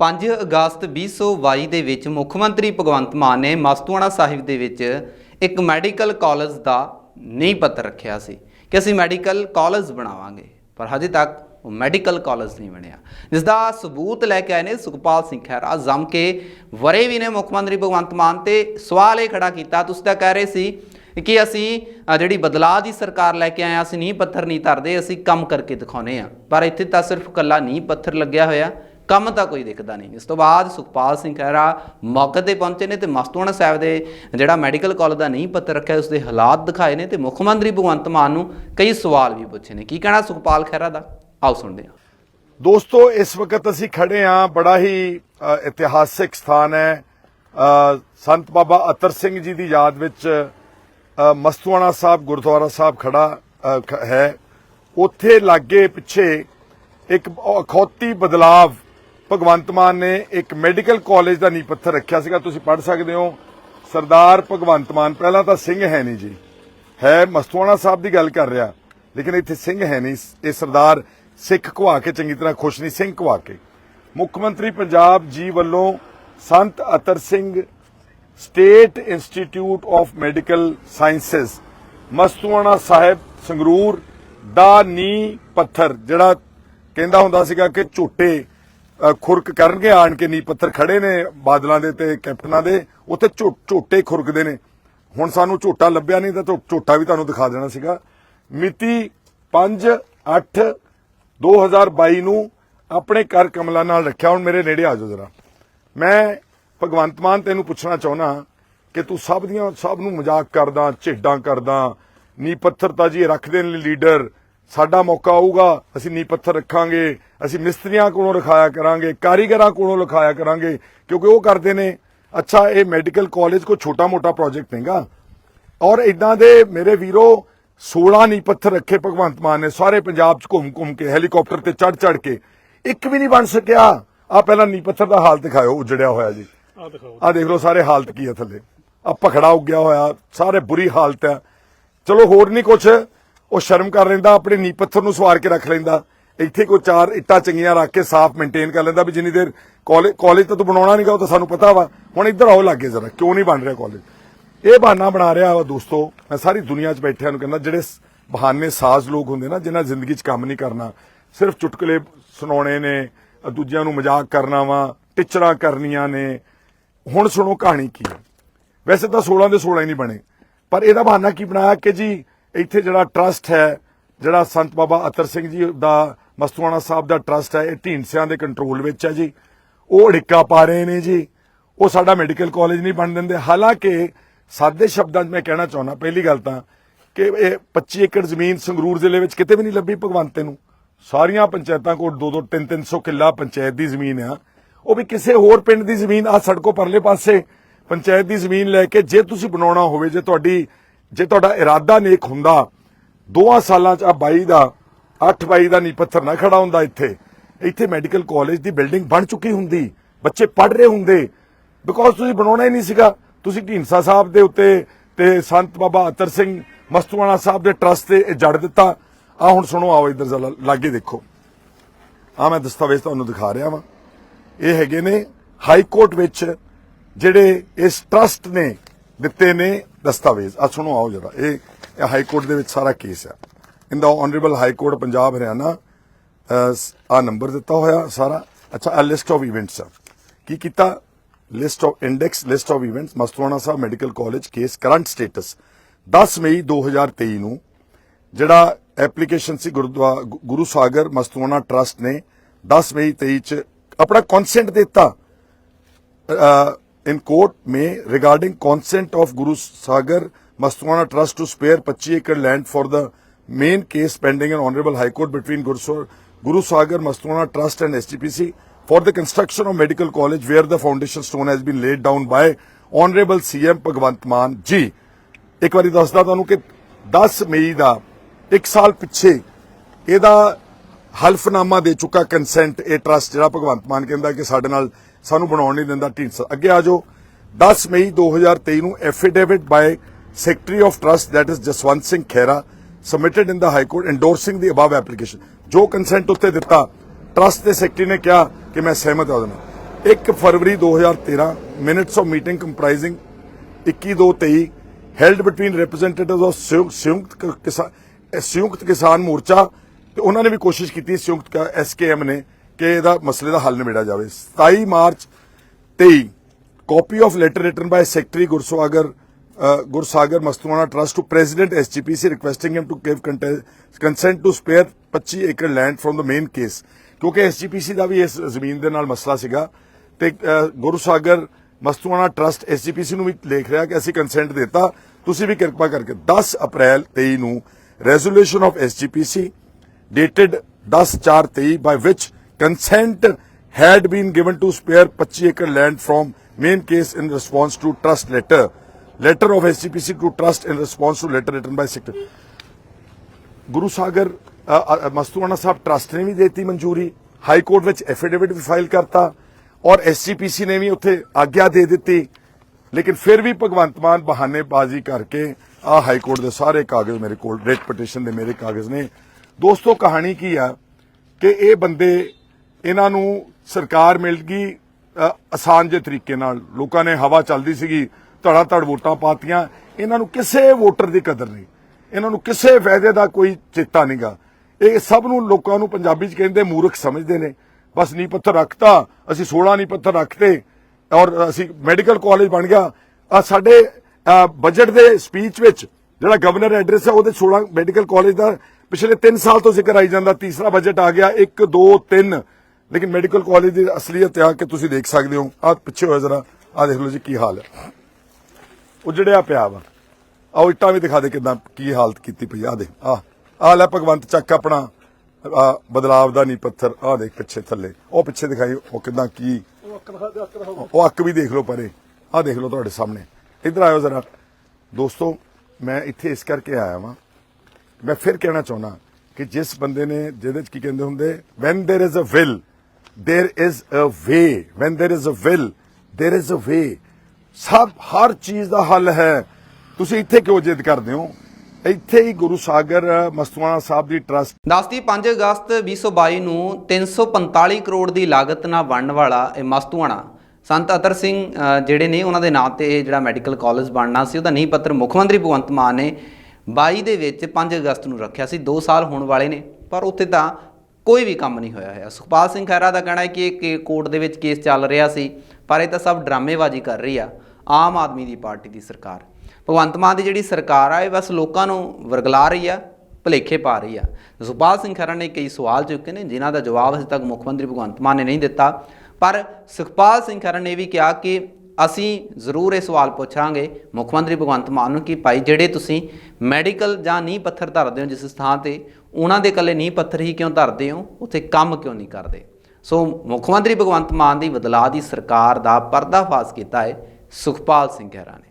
5 ਅਗਸਤ 2022 ਦੇ ਵਿੱਚ ਮੁੱਖ ਮੰਤਰੀ ਭਗਵੰਤ ਮਾਨ ਨੇ ਮਸਤੂਆਣਾ ਸਾਹਿਬ ਦੇ ਵਿੱਚ ਇੱਕ ਮੈਡੀਕਲ ਕਾਲਜ ਦਾ ਨੀਂਹ ਪੱਥਰ ਰੱਖਿਆ ਸੀ ਕਿ ਅਸੀਂ ਮੈਡੀਕਲ ਕਾਲਜ ਬਣਾਵਾਂਗੇ ਪਰ ਹਜੇ ਤੱਕ ਉਹ ਮੈਡੀਕਲ ਕਾਲਜ ਨਹੀਂ ਬਣਿਆ। ਜਿਸ ਦਾ ਸਬੂਤ ਲੈ ਕੇ ਆਏ ਨੇ ਸੁਖਪਾਲ ਸਿੰਘ ਖਹਿਰਾ ਜੰਮ ਕੇ ਵਰੇ ਵੀ ਨੇ ਮੁੱਖ ਮੰਤਰੀ ਭਗਵੰਤ ਮਾਨ ਤੇ ਸਵਾਲ ਇਹ ਖੜਾ ਕੀਤਾ ਤੁਸੀਂ ਤਾਂ ਕਹਿ ਰਹੇ ਸੀ ਕਿ ਅਸੀਂ ਜਿਹੜੀ ਬਦਲਾਅ ਦੀ ਸਰਕਾਰ ਲੈ ਕੇ ਆਏ ਹਾਂ, ਅਸੀਂ ਨੀਂਹ ਪੱਥਰ ਨਹੀਂ ਧਰਦੇ ਅਸੀਂ ਕੰਮ ਕਰਕੇ ਦਿਖਾਉਨੇ ਆ। ਪਰ ਇੱਥੇ ਤਾਂ ਸਿਰਫ ਕੱਲਾ ਨੀਂਹ ਪੱਥਰ ਲੱਗਿਆ ਹੋਇਆ। ਕੰਮ ਤਾਂ ਕੋਈ ਦਿਖਦਾ ਨਹੀਂ। ਇਸ ਤੋਂ ਬਾਅਦ ਸੁਖਪਾਲ ਸਿੰਘ ਖਹਿਰਾ ਮੌਕੇ ਤੇ ਪਹੁੰਚੇ ਨੇ ਤੇ ਮਸਤੂਆਣਾ ਸਾਹਿਬ ਦੇ ਜਿਹੜਾ ਮੈਡੀਕਲ ਕਾਲਜ ਦਾ ਨੀਂਹ ਪੱਥਰ ਰੱਖਿਆ ਉਸ ਦੇ ਹਾਲਾਤ ਦਿਖਾਏ ਨੇ ਤੇ ਮੁੱਖ ਮੰਤਰੀ ਭਗਵੰਤ ਮਾਨ ਨੂੰ ਕਈ ਸਵਾਲ ਵੀ ਪੁੱਛੇ ਨੇ। ਕੀ ਕਹਿਣਾ ਸੁਖਪਾਲ ਖਹਿਰਾ ਦਾ? ਆਓ ਸੁਣਦੇ ਹਾਂ। ਦੋਸਤੋ, ਇਸ ਵਕਤ ਅਸੀਂ ਖੜੇ ਹਾਂ, ਬੜਾ ਹੀ ਇਤਿਹਾਸਿਕ ਸਥਾਨ ਹੈ। ਸੰਤ ਬਾਬਾ ਅਤਰ ਸਿੰਘ ਜੀ ਦੀ ਯਾਦ ਵਿੱਚ ਮਸਤੂਆਣਾ ਸਾਹਿਬ, ਗੁਰਦੁਆਰਾ ਸਾਹਿਬ ਖੜਾ ਖ- ਹੈ। ਉੱਥੇ ਲਾਗੇ ਪਿੱਛੇ ਇੱਕ ਅਖੌਤੀ ਬਦਲਾਵ ਭਗਵੰਤ ਮਾਨ ਨੇ ਇੱਕ ਮੈਡੀਕਲ ਕਾਲਜ ਦਾ ਨੀਂਹ ਪੱਥਰ ਰੱਖਿਆ ਸੀਗਾ, ਤੁਸੀਂ ਪੜ੍ਹ ਸਕਦੇ ਹੋ। ਸਰਦਾਰ ਭਗਵੰਤ ਮਾਨ, ਪਹਿਲਾਂ ਤਾਂ ਸਿੰਘ ਹੈ ਨਹੀਂ ਜੀ। ਹੈ, ਮਸਤੂਆਣਾ ਸਾਹਿਬ ਦੀ ਗੱਲ ਕਰ ਰਿਹਾ, ਲੇਕਿਨ ਇੱਥੇ ਸਿੰਘ ਹੈ ਨਹੀਂ। ਇਹ ਸਰਦਾਰ ਸਿੱਖ ਘਵਾ ਕੇ, ਚੰਗੀ ਤਰ੍ਹਾਂ ਖੁਸ਼ ਨਹੀਂ, ਸਿੰਘ ਘਵਾ ਕੇ। ਮੁੱਖ ਮੰਤਰੀ ਪੰਜਾਬ ਜੀ ਵੱਲੋਂ Sant Atar Singh state institute of medical sciences Mastuana Sahib, Sangrur ਦਾ ਨੀ ਪੱਥਰ, ਜਿਹੜਾ ਕਹਿੰਦਾ ਹੁੰਦਾ ਸੀਗਾ ਕਿ ਝੋਟੇ ਖੁਰਕ ਕਰਨਗੇ, ਆਣ ਕੇ ਨੀ, ਪੱਥਰ ਖੜੇ ਨੇ ਬਾਦਲਾਂ ਦੇ ਤੇ ਕੈਪਟਨਾਂ ਦੇ, ਉੱਥੇ ਝੋ- ਝੋਟੇ ਖੁਰਕਦੇ ਨੇ। ਹੁਣ ਸਾਨੂੰ ਝੋਟਾ ਲੱਭਿਆ ਨਹੀਂ ਤਾਂ ਝੋ- ਝੋਟਾ ਵੀ ਤੁਹਾਨੂੰ ਦਿਖਾ ਦੇਣਾ ਸੀਗਾ। ਮਿਤੀ 5 8 2022 ਨੂੰ ਆਪਣੇ ਘਰ ਕਮਲਾ ਨਾਲ ਰੱਖਿਆ। ਹੁਣ ਮੇਰੇ ਨੇੜੇ ਆ ਜਾਓ ਜਰਾ। ਮੈਂ ਭਗਵੰਤ ਮਾਨ ਤੈਨੂੰ ਪੁੱਛਣਾ ਚਾਹੁੰਦਾ ਕਿ ਤੂੰ ਸਭ ਦੀਆਂ, ਸਭ ਨੂੰ ਮਜ਼ਾਕ ਕਰਦਾ, ਝੇਡਾਂ ਕਰਦਾ, ਨੀ ਪੱਥਰ ਤਾਂ ਜੀ ਇਹ ਰੱਖਦੇ ਨੇ ਲੀਡਰ ਸਾਡਾ ਮੌਕਾ ਆਊਗਾ ਅਸੀਂ ਨੀ ਪੱਥਰ ਰੱਖਾਂਗੇ ਅਸੀਂ ਮਿਸਤਰੀਆਂ ਕੋਲੋਂ ਰਖਾਇਆ ਕਰਾਂਗੇ ਕਾਰੀਗਰਾਂ ਕੋਲੋਂ ਲਿਖਾਇਆ ਕਰਾਂਗੇ ਕਿਉਂਕਿ ਉਹ ਕਰਦੇ ਨੇ ਅੱਛਾ ਇਹ ਮੈਡੀਕਲ ਕਾਲਜ ਕੋਈ ਛੋਟਾ ਮੋਟਾ ਪ੍ਰੋਜੈਕਟ ਨਹੀਂਗਾ। ਔਰ ਇਦਾਂ ਦੇ ਮੇਰੇ ਵੀਰੋ 16 ਨੀ ਪੱਥਰ ਰੱਖੇ ਭਗਵੰਤ ਮਾਨ ਨੇ ਸਾਰੇ ਪੰਜਾਬ 'ਚ ਘੁੰਮ ਘੁੰਮ ਕੇ ਹੈਲੀਕਾਪਟਰ ਤੇ ਚੜ ਚੜ ਕੇ ਇੱਕ ਵੀ ਨਹੀਂ ਬਣ ਸਕਿਆ। ਆ ਪਹਿਲਾਂ ਨੀ ਪੱਥਰ ਦਾ ਹਾਲ ਦਿਖਾਓ ਉਜੜਿਆ ਹੋਇਆ ਜੀ। ਆ ਦਿਖਾਓ। ਆ ਦੇਖ ਲਓ ਸਾਰੇ ਹਾਲਤ ਕੀ ਹੈ ਥੱਲੇ। ਆ ਪਖੜਾ ਉੱਗਿਆ ਹੋਇਆ ਸਾਰੇ ਬੁਰੀ ਹਾਲਤ ਹੈ ਚਲੋ ਹੋਰ ਨਹੀਂ ਕੁਛ। ਉਹ ਸ਼ਰਮ ਕਰ ਲੈਂਦਾ, ਆਪਣੇ ਨੀ ਪੱਥਰ ਨੂੰ ਸਵਾਰ ਕੇ ਰੱਖ ਲੈਂਦਾ। ਇੱਥੇ ਕੋਈ ਚਾਰ ਇੱਟਾਂ ਚੰਗੀਆਂ ਰੱਖ ਕੇ ਸਾਫ਼ ਮੇਨਟੇਨ ਕਰ ਲੈਂਦਾ ਵੀ ਜਿੰਨੀ ਦੇਰ ਕਾਲਜ ਕਾਲਜ ਤਾਂ ਤੂੰ ਬਣਾਉਣਾ ਨਹੀਂਗਾ ਉਹ ਤਾਂ ਸਾਨੂੰ ਪਤਾ ਵਾ। ਹੁਣ ਇੱਧਰ ਆਓ ਲੱਗੇ ਜ਼ਰਾ, ਕਿਉਂ ਨਹੀਂ ਬਣ ਰਿਹਾ ਕਾਲਜ ਇਹ ਬਹਾਨਾ ਬਣਾ ਰਿਹਾ ਵਾ ਦੋਸਤੋ, ਮੈਂ ਸਾਰੀ ਦੁਨੀਆ 'ਚ ਬੈਠਿਆਂ ਨੂੰ ਕਹਿੰਦਾ, ਜਿਹੜੇ ਬਹਾਨੇ ਸਾਜ਼ ਲੋਕ ਹੁੰਦੇ ਨਾ, ਜਿਨ੍ਹਾਂ ਜ਼ਿੰਦਗੀ 'ਚ ਕੰਮ ਨਹੀਂ ਕਰਨਾ, ਸਿਰਫ ਚੁਟਕਲੇ ਸੁਣਾਉਣੇ ਨੇ ਦੂਜਿਆਂ ਨੂੰ ਮਜ਼ਾਕ ਕਰਨਾ ਵਾ, ਟਿਚਰਾਂ ਕਰਨੀਆਂ ਨੇ। ਹੁਣ ਸੁਣੋ ਕਹਾਣੀ ਕੀ ਹੈ। ਵੈਸੇ ਤਾਂ 16 ਦੇ 16 ਹੀ ਨਹੀਂ ਬਣੇ, ਪਰ ਇਹਦਾ ਬਹਾਨਾ ਕੀ ਬਣਾਇਆ ਕਿ ਜੀ ਇੱਥੇ ਜਿਹੜਾ ਟਰਸਟ ਹੈ, ਜਿਹੜਾ ਸੰਤ ਬਾਬਾ ਅਤਰ ਸਿੰਘ ਜੀ ਦਾ ਮਸਤੂਆਣਾ ਸਾਹਿਬ ਦਾ ਟਰਸਟ ਹੈ, ਇਹ ਢੀਂਡਸਿਆਂ ਦੇ ਕੰਟਰੋਲ ਵਿੱਚ ਹੈ ਜੀ। ਉਹ ਢਿੱਕਾ ਪਾ ਰਹੇ ਨੇ ਜੀ। ਉਹ ਸਾਡਾ ਮੈਡੀਕਲ ਕਾਲਜ ਨਹੀਂ ਬਣ ਦਿੰਦੇ। ਹਾਲਾਂਕਿ ਸਾਦੇ ਸ਼ਬਦਾਂ 'ਚ ਮੈਂ ਕਹਿਣਾ ਚਾਹੁੰਦਾ, ਪਹਿਲੀ ਗੱਲ ਤਾਂ ਕਿ ਇਹ 25 ਏਕੜ ਜ਼ਮੀਨ ਸੰਗਰੂਰ ਜ਼ਿਲ੍ਹੇ ਵਿੱਚ ਕਿਤੇ ਵੀ ਨਹੀਂ ਲੱਭੀ ਭਗਵੰਤੇ ਨੂੰ। ਸਾਰੀਆਂ ਪੰਚਾਇਤਾਂ ਕੋਲ 2-2 3-300 ਕਿੱਲਾ ਪੰਚਾਇਤ ਦੀ ਜ਼ਮੀਨ ਆ। ਉਹ ਵੀ ਕਿਸੇ ਹੋਰ ਪਿੰਡ ਦੀ ਜ਼ਮੀਨ ਆ, ਸੜਕੋਂ ਪਰਲੇ ਪਾਸੇ। ਪੰਚਾਇਤ ਦੀ ਜ਼ਮੀਨ ਲੈ ਕੇ ਜੇ ਤੁਸੀਂ ਬਣਾਉਣਾ ਹੋਵੇ, ਜੇ ਤੁਹਾਡੀ ਜੇ ਤੁਹਾਡਾ ਇਰਾਦਾ ਨੇਕ ਹੁੰਦਾ ਦੋਆਂ ਸਾਲਾਂ ਚ ਆ 22 ਦਾ 8 22 ਦਾ ਨੀ ਪੱਥਰ ਨਾ ਖੜਾ ਹੁੰਦਾ ਇੱਥੇ। ਇੱਥੇ ਮੈਡੀਕਲ ਕਾਲਜ ਦੀ ਬਿਲਡਿੰਗ ਬਣ ਚੁੱਕੀ ਹੁੰਦੀ, ਬੱਚੇ ਪੜ ਰਹੇ ਹੁੰਦੇ। ਬਿਕੋਜ਼ ਤੁਸੀਂ ਬਣਾਉਣਾ ਹੀ ਨਹੀਂ ਸੀਗਾ। ਤੁਸੀਂ ਢੀਂਡਸਾ ਸਾਹਿਬ ਦੇ ਉੱਤੇ ਤੇ ਸੰਤ ਬਾਬਾ ਅਤਰ ਸਿੰਘ ਮਸਤੂਆਣਾ ਸਾਹਿਬ ਦੇ ਟਰਸਟ ਤੇ ਇਹ ਜੜ ਦਿੱਤਾ। ਆ ਹੁਣ ਸੁਣੋ, ਆਓ ਇੱਧਰ ਜ਼ਰਾ ਲਾਗੇ ਦੇਖੋ। ਆ ਮੈਂ ਦਸਤਾਵੇਜ਼ ਤੁਹਾਨੂੰ ਦਿਖਾ ਰਿਹਾ ਵਾਂ। ਇਹ ਹੈਗੇ ਨੇ ਹਾਈ ਕੋਰਟ ਵਿੱਚ ਜਿਹੜੇ ਇਸ ਟਰਸਟ ਨੇ ਦਿੱਤੇ ਨੇ ਦਸਤਾਵੇਜ਼। ਆ ਸੁਣੋ, ਆਓ ਜਰਾ। ਇਹ ਹਾਈ ਕੋਰਟ ਦੇ ਵਿੱਚ ਸਾਰਾ ਕੇਸ ਆ। ਇਹਦਾ ਦਾ honourable high court Punjab, Haryana ਆ ਨੰਬਰ ਦਿੱਤਾ ਹੋਇਆ ਸਾਰਾ। ਅੱਛਾ ਆ ਲਿਸਟ ਆਫ ਇਵੈਂਟਸ ਆ। ਕੀ ਕੀਤਾ? List of index list of events Mastuana Sahib medical college case current status 10 ਮਈ 2023 ਨੂੰ ਜਿਹੜਾ ਐਪਲੀਕੇਸ਼ਨ ਸੀ ਗੁਰਦੁਆਰਾ ਗੁਰੂ ਸਾਗਰ ਮਸਤਵਾਣਾ ਟਰਸਟ ਨੇ 10 ਮਈ 23 ਚ ਆਪਣਾ ਕਨਸੈਂਟ ਦਿੱਤਾ। In court may regarding consent of Guru Sagar Mastwana Trust to spare 25 acre land for the main case pending in Honorable High Court between Guru, Sa- Guru Sagar Mastwana Trust and STPC for the construction of medical college where the foundation stone has been laid down by Honorable CM Bhagwant Maan Ji. ਇੱਕ ਵਾਰੀ ਦੱਸਦਾ ਤੁਹਾਨੂੰ ਕਿ 10 ਮਈ ਦਾ ਇੱਕ ਸਾਲ ਪਿੱਛੇ ਇਹਦਾ ਹਲਫਨਾਮਾ ਦੇ ਚੁੱਕਾ ਕੰਸੈਂਟ ਇਹ ਟਰਸਟ ਜਿਹੜਾ ਭਗਵੰਤ ਮਾਨ ਕਹਿੰਦਾ ਕਿ ਸਾਡੇ ਨਾਲ ਸਾਨੂੰ ਬਣਾਉਣ ਨਹੀਂ ਦਿੰਦਾ ਢੀਂਡਸਾ। ਅੱਗੇ ਆ ਜਾਓ। 10 ਮਈ 2023 ਨੂੰ affidavit by secretary of trust that is Jaswant Singh Khaira, submitted in the high court, endorsing the above application ਜੋ ਕੰਸੈਂਟ ਉੱਤੇ ਦਿੱਤਾ ਟਰਸਟ ਦੇ ਸੈਕਟਰੀ ਨੇ ਕਿਹਾ ਕਿ ਮੈਂ ਸਹਿਮਤ ਹਾਂ ਉਹਦੇ 1 ਫਰਵਰੀ 2013 minutes of meeting comprising 2123 held between representatives of ਸੰਯੁਕਤ ਕ- ਸੰਯੁਕਤ ਕਿਸਾਨ ਮੋਰਚਾ ਤੇ ਉਹਨਾਂ ਨੇ ਵੀ ਕੋਸ਼ਿਸ਼ ਕੀਤੀ ਸੰਯੁਕਤ ਐਸਕੇਐਮ ਨੇ। ਕਿ ਇਹਦਾ ਮਸਲੇ ਦਾ ਹੱਲ ਨਿਬੇੜਿਆ ਜਾਵੇ। 27 March 23 copy of letter written by secretary Gursagar Gursagar Mastuana trust to president SGPC requesting him to give consent to spare 25 acre land from the main case. ਕਿਉਂਕਿ ਐਸਜੀਪੀਸੀ ਦਾ ਵੀ ਇਸ ਜ਼ਮੀਨ ਦੇ ਨਾਲ ਮਸਲਾ ਸੀਗਾ। ਤੇ ਗੁਰਸਾਗਰ ਮਸਤੂਆਣਾ ਟਰਸਟ ਐਸਜੀਪੀਸੀ ਨੂੰ ਵੀ ਲਿਖ ਰਿਹਾ ਕਿ ਅਸੀਂ ਕੰਸੈਂਟ ਦਿੱਤਾ। ਤੁਸੀਂ ਵੀ ਕਿਰਪਾ ਕਰਕੇ 10 ਅਪ੍ਰੈਲ 23 ਨੂੰ resolution of SGPC dated 10/4/23 by which consent had been given to spare 25 acre land from main case in response to trust letter. Letter of SCPC to trust in response to letter written by sector Guru Sagar Mastuana Sahib trust ਨੇ ਵੀ ਦੇਤੀ ਮਨਜ਼ੂਰੀ high court ਵਿੱਚ affidavit ਵੀ file ਕਰਤਾ ਔਰ SGPC ਨੇ ਵੀ ਉੱਥੇ ਆਗਿਆ ਦੇ ਦਿੱਤੀ ਲੇਕਿਨ ਫਿਰ ਵੀ ਭਗਵੰਤ ਮਾਨ ਬਹਾਨੇਬਾਜ਼ੀ ਕਰਕੇ ਆ ਹਾਈ ਕੋਰਟ ਦੇ ਸਾਰੇ ਕਾਗਜ਼ ਮੇਰੇ ਕੋਲ ਰੇਟ ਪਟੀਸ਼ਨ ਦੇ ਮੇਰੇ ਕਾਗਜ਼ ਨੇ ਦੋਸਤੋ ਕਹਾਣੀ ਕੀ ਆ ਕਿ ਇਹ ਬੰਦੇ ਇਹਨਾਂ ਨੂੰ ਸਰਕਾਰ ਮਿਲ ਗਈ ਆਸਾਨ ਜੇ ਤਰੀਕੇ ਨਾਲ। ਲੋਕਾਂ ਨੇ ਹਵਾ ਚੱਲਦੀ ਸੀਗੀ ਧੜਾ ਧੜ ਵੋਟਾਂ ਪਾਤੀਆਂ। ਇਹਨਾਂ ਨੂੰ ਕਿਸੇ ਵੋਟਰ ਦੀ ਕਦਰ ਨਹੀਂ। ਇਹਨਾਂ ਨੂੰ ਕਿਸੇ ਫਾਇਦੇ ਦਾ ਕੋਈ ਚੇਤਾ ਨਹੀਂਗਾ। ਇਹ ਸਭ ਨੂੰ ਲੋਕਾਂ ਨੂੰ ਪੰਜਾਬੀ ਚ ਕਹਿੰਦੇ ਮੂਰਖ ਸਮਝਦੇ ਨੇ। ਬਸ ਨੀ ਪੱਥਰ ਰੱਖਤਾ, ਅਸੀਂ 16 ਨੀ ਪੱਥਰ ਰੱਖਤੇ ਔਰ ਅਸੀਂ ਮੈਡੀਕਲ ਕਾਲਜ ਬਣ ਗਿਆ। ਆ ਸਾਡੇ ਬਜਟ ਦੇ ਸਪੀਚ ਵਿੱਚ ਜਿਹੜਾ ਗਵਰਨਰ ਐਡਰੈਸ ਹੈ, ਉਹਦੇ 16 ਮੈਡੀਕਲ ਕਾਲਜ ਦਾ ਪਿਛਲੇ 3 ਸਾਲ ਤੋਂ ਜ਼ਿਕਰ ਆਈ ਜਾਂਦਾ। ਤੀਸਰਾ ਬਜਟ ਆ ਗਿਆ 1 2 3 ਲੇਕਿਨ ਮੈਡੀਕਲ ਕਾਲਜ ਦੀ ਅਸਲੀਅਤ ਆ ਕਿ ਤੁਸੀਂ ਦੇਖ ਸਕਦੇ ਹੋ। ਆ ਪਿੱਛੇ ਹੋਇਆ ਜਰਾ ਆ ਦੇਖ ਲਓ ਜੀ ਕੀ ਹਾਲ ਹੈ। ਉਜੜਿਆ ਪਿਆ ਵਾ। ਆਓ ਇੱਟਾਂ ਵੀ ਦਿਖਾ ਦੇ ਕਿਦਾਂ ਕੀ ਹਾਲਤ ਕੀਤੀ ਪਈ ਆ। ਦੇ ਆ ਆ ਲੈ ਭਗਵੰਤ ਚੱਕ ਆਪਣਾ ਆ ਬਦਲਾਵ ਦਾ ਨੀ ਪੱਥਰ ਆ ਦੇਖ ਪਿੱਛੇ ਥੱਲੇ। ਉਹ ਪਿੱਛੇ ਦਿਖਾਈ, ਉਹ ਕਿਦਾਂ ਕੀ ਉਹ ਅੱਕ ਵੀ ਦੇਖ ਲਓ ਪਰੇ। ਆ ਦੇਖ ਲਓ ਤੁਹਾਡੇ ਸਾਹਮਣੇ। ਇੱਧਰ ਆਇਓ ਜ਼ਰਾ। ਦੋਸਤੋ, ਮੈਂ ਇੱਥੇ ਇਸ ਕਰਕੇ ਆਇਆ ਵਾਂ। ਮੈਂ ਫਿਰ ਕਹਿਣਾ ਚਾਹੁੰਦਾ ਕਿ ਜਿਸ ਬੰਦੇ ਨੇ, ਜਿਹਦੇ ਚ ਕੀ ਕਹਿੰਦੇ ਹੁੰਦੇ when there is a will there is a way. When there is a will, there is a way. ਸਭ, ਹਰ ਚੀਜ਼ ਦਾ ਹੱਲ ਹੈ। ਤੁਸੀਂ ਇੱਥੇ ਕਿਉਂ ਜਿੱਦ ਕਰਦੇ ਹੋ? ਇੱਥੇ ਹੀ ਗੁਰੂ ਸਾਗਰ ਮਸਤੂਆਣਾ ਸਾਹਿਬ ਦੀ ਟਰਸਟ ਦੱਸਦੀ 5 ਅਗਸਤ 2022 ਨੂੰ 345 ਕਰੋੜ ਦੀ ਲਾਗਤ ਨਾਲ ਬਣਨ ਵਾਲਾ ਇਹ ਮਸਤੂਆਣਾ ਸੰਤ ਅਤਰ ਸਿੰਘ ਜਿਹੜੇ ਨੇ ਉਹਨਾਂ ਦੇ ਨਾਂ ਤੇ ਜਿਹੜਾ ਮੈਡੀਕਲ ਕਾਲਜ ਬਣਨਾ ਸੀ, ਉਹਦਾ ਨੀਂਹ ਪੱਥਰ ਮੁੱਖ ਮੰਤਰੀ ਭਗਵੰਤ ਮਾਨ ਨੇ 22 ਦੇ ਵਿੱਚ 5 ਅਗਸਤ ਨੂੰ ਰੱਖਿਆ ਸੀ। 2 ਸਾਲ ਹੋਣ ਵਾਲੇ ਨੇ, ਪਰ ਉੱਥੇ ਤਾਂ ਕੋਈ ਵੀ ਕੰਮ ਨਹੀਂ ਹੋਇਆ ਹੈ ਸੁਖਪਾਲ ਸਿੰਘ ਖਹਿਰਾ ਦਾ ਕਹਿਣਾ ਹੈ ਕਿ ਇਹ ਕੇ- ਕੋਰਟ ਦੇ ਵਿੱਚ ਕੇਸ ਚੱਲ ਰਿਹਾ ਸੀ, ਪਰ ਇਹ ਤਾਂ ਸਭ ਡਰਾਮੇਬਾਜ਼ੀ ਕਰ ਰਹੀ ਆ, ਆਮ ਆਦਮੀ ਦੀ ਪਾਰਟੀ ਦੀ ਸਰਕਾਰ। ਭਗਵੰਤ ਮਾਨ ਦੀ ਜਿਹੜੀ ਸਰਕਾਰ ਆ, ਇਹ ਬਸ ਲੋਕਾਂ ਨੂੰ ਵਰਗਲਾ ਰਹੀ ਆ, ਭਲੇਖੇ ਪਾ ਰਹੀ ਆ। ਸੁਖਪਾਲ ਸਿੰਘ ਖਹਿਰਾ ਨੇ ਕਈ ਸਵਾਲ ਚੁੱਕੇ ਨੇ, ਜਿਨ੍ਹਾਂ ਦਾ ਜਵਾਬ ਅਜੇ ਤੱਕ ਮੁੱਖ ਮੰਤਰੀ ਭਗਵੰਤ ਮਾਨ ਨੇ ਨਹੀਂ ਦਿੱਤਾ। ਪਰ ਸੁਖਪਾਲ ਸਿੰਘ ਖਹਿਰਾ ਨੇ ਇਹ ਵੀ ਕਿਹਾ ਕਿ ਅਸੀਂ ਜ਼ਰੂਰ ਇਹ ਸਵਾਲ ਪੁੱਛਾਂਗੇ ਮੁੱਖ ਮੰਤਰੀ ਭਗਵੰਤ ਮਾਨ ਨੂੰ ਕਿ ਭਾਈ, ਜਿਹੜੇ ਤੁਸੀਂ ਮੈਡੀਕਲ ਜਾਂ ਨੀਂਹ ਪੱਥਰ ਧਰਦੇ ਹੋ ਜਿਸ ਥਾਂ ਤੇ ਉਹਨਾਂ ਦੇ ਇਕੱਲੇ ਨੀਂਹ ਪੱਥਰ ਹੀ ਕਿਉਂ ਧਰਦੇ ਹੋ? ਉੱਥੇ ਕੰਮ ਕਿਉਂ ਨਹੀਂ ਕਰਦੇ? ਸੋ ਮੁੱਖ ਮੰਤਰੀ ਭਗਵੰਤ ਮਾਨ ਦੀ ਬਦਲਾਅ ਦੀ ਸਰਕਾਰ ਦਾ ਪਰਦਾਫਾਸ਼ ਕੀਤਾ ਹੈ ਸੁਖਪਾਲ ਸਿੰਘ ਖਹਿਰਾ ਨੇ।